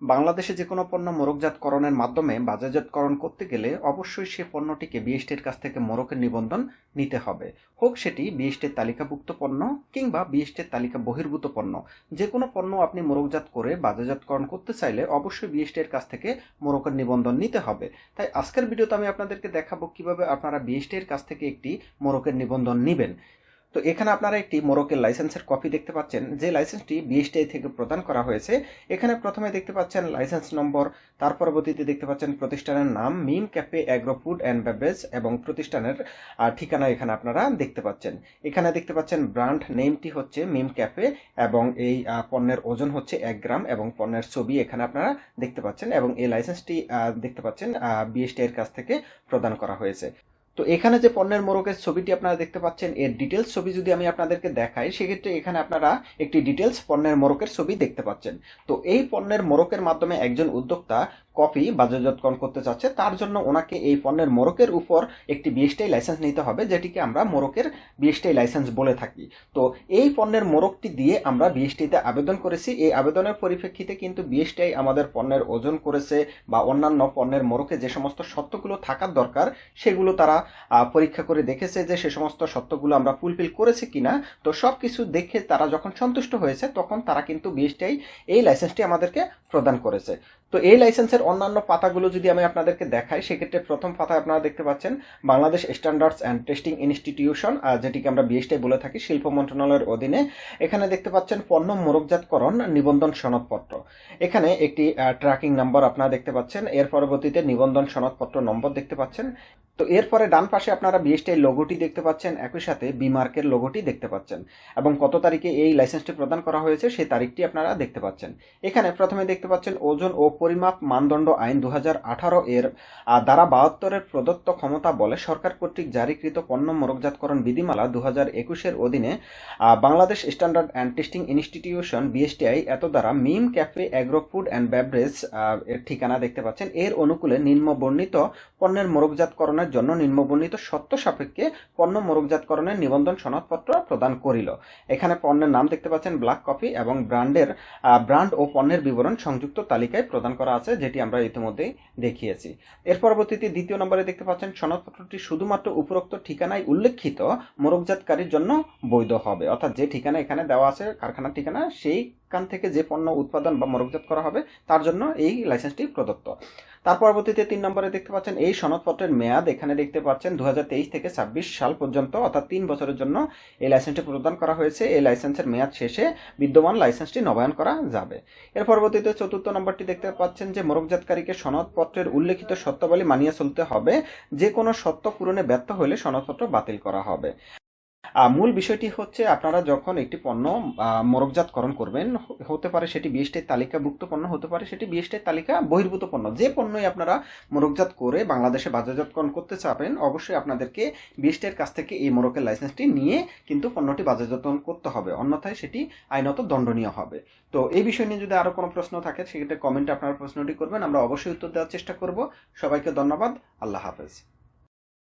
বাংলাদেশে যে কোনো পণ্য মোড়কজাতকরণের মাধ্যমে বাজারজাতকরণ করতে গেলে অবশ্যই সে পণ্যটিকে বিএসটির কাছ থেকে মোরকের নিবন্ধন নিতে হবে। হোক সেটি বিএসটির তালিকাভুক্ত পণ্য কিংবা বিএসটির তালিকা বহির্ভূত পণ্য। যে কোনো পণ্য আপনি মোড়কজাত করে বাজারজাতকরণ করতে চাইলে অবশ্যই বিএসটির কাছ থেকে মোরকের নিবন্ধন নিতে হবে। তাই আজকের ভিডিওতে আমি আপনাদেরকে দেখাবো কীভাবে আপনারা বিএসটির কাছ থেকে একটি মোরকের নিবন্ধন নেবেন। তো এখানে আপনারা একটি মোরকের লাইসেন্সের কপি দেখতে পাচ্ছেন। যে লাইসেন্সটি বিএসটিআই থেকে প্রদান করা হয়েছে, এখানে প্রথমে দেখতে পাচ্ছেন লাইসেন্স নম্বর, তার পরবর্তীতে দেখতে পাচ্ছেন প্রতিষ্ঠানের নাম, Mim Cafe Agro Food and Beverage এবং প্রতিষ্ঠানের ঠিকানা এখানে আপনারা দেখতে পাচ্ছেন। এখানে দেখতে পাচ্ছেন ব্র্যান্ড নেমটি হচ্ছে মিম ক্যাফে এবং এই পণ্যের ওজন হচ্ছে এক গ্রাম এবং পণ্যের ছবি এখানে আপনারা দেখতে পাচ্ছেন এবং এই লাইসেন্সটি দেখতে পাচ্ছেন বিএসটিআই এর কাছ থেকে প্রদান করা হয়েছে। তো এখানে যে পণ্যের মোড়কের ছবিটি আপনারা দেখতে পাচ্ছেন, এর ডিটেলস ছবি যদি আমি আপনাদেরকে দেখাই, সেক্ষেত্রে এখানে আপনারা একটি ডিটেলস পণ্যের মোড়কের ছবি দেখতে পাচ্ছেন। তো এই পণ্যের মোড়কের মাধ্যমে একজন উদ্যোক্তা কপি বাজারজাতকরণ করতে চাচ্ছে, তার জন্য ওনাকে এই পণ্যের মোড়কের উপর একটি বিএসটিআই লাইসেন্স নিতে হবে, যেটিকে আমরা মোড়কের বিএসটিআই লাইসেন্স বলে থাকি। তো এই পণ্যের মোড়কটি দিয়ে আমরা বিএসটিতে আবেদন করেছি। এই আবেদনের পরিপ্রেক্ষিতে কিন্তু বিএসটিআই আমাদের পণ্যের ওজন করেছে বা অন্যান্য পণ্যের মোড়কে যে সমস্ত সত্যগুলো থাকার দরকার, সেগুলো তারা পরীক্ষা করে দেখেছে যে সে সমস্ত সত্যগুলো আমরা ফুলফিল করেছি কিনা, তো সব কিছু দেখে তারা যখন সন্তুষ্ট হয়েছে, তখন তারা কিন্তু বিএসটিআই এই লাইসেন্সটি আমাদেরকে প্রদান করেছে। তো এই লাইসেন্সের অন্যান্য পাতাগুলো যদি আমি আপনাদেরকে দেখাই, সেক্ষেত্রে প্রথম পাতায় আপনারা দেখতে পাচ্ছেন Bangladesh Standards and Testing Institution যেটিকে আমরা বিএসটিআই বলে থাকি, শিল্প মন্ত্রণালয়ের অধীনে। এখানে দেখতে পাচ্ছেন পণ্য মোড়কজাতকরণ নিবন্ধন সনদপত্র। এখানে একটি ট্র্যাকিং নাম্বার আপনারা দেখতে পাচ্ছেন। এর পরবর্তীতে নিবন্ধন সনদপত্র নম্বর দেখতে পাচ্ছেন। তো এরপরে ডান পাশে আপনারা বিএসটিআই লোগোটি দেখতে পাচ্ছেন, একই সাথে বিমার্কের লোগোটি দেখতে পাচ্ছেন। এবং কত তারিখে এই লাইসেন্সটি প্রদান করা হয়েছে, সেই তারিখটি আপনারা দেখতে পাচ্ছেন। এখানে প্রথমে দেখতে পাচ্ছেন ওজন ও পরিমাপ মানদণ্ড আইন দু হাজার আঠারো এর ধারা বাহাত্তরের প্রদত্ত ক্ষমতা বলে সরকার কর্তৃক জারিকৃত পণ্য মোড়কজাতকরণ বিধিমালা দু হাজার একুশের অধীনে Bangladesh Standard and Testing Institution, BSTI এত দ্বারা Mim Cafe, Agro Food and Beverage এর ঠিকানা দেখতে পাচ্ছেন। এর অনুকূলে নিম্নবর্ণিত পণ্যের মোড়কজাতকরণের জন্য নিম্নবর্ণিত সত্য সাপেক্ষে পণ্য মোড়কজাতকরণের নিবন্ধন সনদপত্র প্রদান করিল। এখানে পণ্যের নাম দেখতে পাচ্ছেন ব্ল্যাক কফি এবং ব্র্যান্ডের ব্র্যান্ড ও পণ্যের বিবরণ সংযুক্ত তালিকায় প্রদান করা আছে, যেটি আমরা ইতিমধ্যেই দেখিয়েছি। এর পরবর্তীতে দ্বিতীয় নম্বরে দেখতে পাচ্ছেন, সনদপত্রটি শুধুমাত্র উপরোক্ত ঠিকানায় উল্লেখিত মোড়কজাতকারীর জন্য বৈধ হবে। অর্থাৎ যে ঠিকানা এখানে দেওয়া আছে, কারখানার ঠিকানা, সেইখান থেকে যে পণ্য উৎপাদন বা মোড়কজাত করা হবে, তার জন্য এই লাইসেন্সটি প্রদত্ত। তার পরবর্তীতে তিন নম্বরে দেখতে পাচ্ছেন, এই সনদপত্রের মেয়াদ এখানে দেখতে পাচ্ছেন দু হাজার তেইশ থেকে ছাব্বিশ সাল পর্যন্ত, অর্থাৎ তিন বছরের জন্য এই লাইসেন্সটি প্রদান করা হয়েছে। এই লাইসেন্সের মেয়াদ শেষে বিদ্যমান লাইসেন্সটি নবায়ন করা যাবে। এর পরবর্তীতে চতুর্থ নম্বরটি দেখতে পাচ্ছেন যে মোরগজাতকারীকে সনদপত্রের উল্লেখিত সত্যাবলী মানিয়ে চলতে হবে, যে কোনো সত্য পূরণে ব্যর্থ হলে সনদপত্র বাতিল করা হবে। মূল বিষয়টি হচ্ছে আপনারা যখন একটি পণ্য আহ, মোড়কজাতকরণ করবেন হতে পারে সেটি বিএসটির তালিকাভুক্ত পণ্য হতে পারে সেটি বিএসটির তালিকা বহির্ভূত পণ্য। যে পণ্যই আপনারা মোড়কজাত করে বাংলাদেশে বাজারজাতকরণ করতে চাবেন অবশ্যই আপনাদেরকে বিএসটির কাছ থেকে এই মোড়কের লাইসেন্সটি নিয়ে কিন্তু পণ্যটি বাজারজাতকরণ করতে হবে। অন্যথায় সেটি আইনত দণ্ডনীয় হবে। তো এই বিষয় নিয়ে যদি আরও কোনো প্রশ্ন থাকে সেক্ষেত্রে কমেন্টে আপনারা প্রশ্নটি করবেন। আমরা অবশ্যই উত্তর দেওয়ার চেষ্টা করব। সবাইকে ধন্যবাদ। আল্লাহ হাফেজ।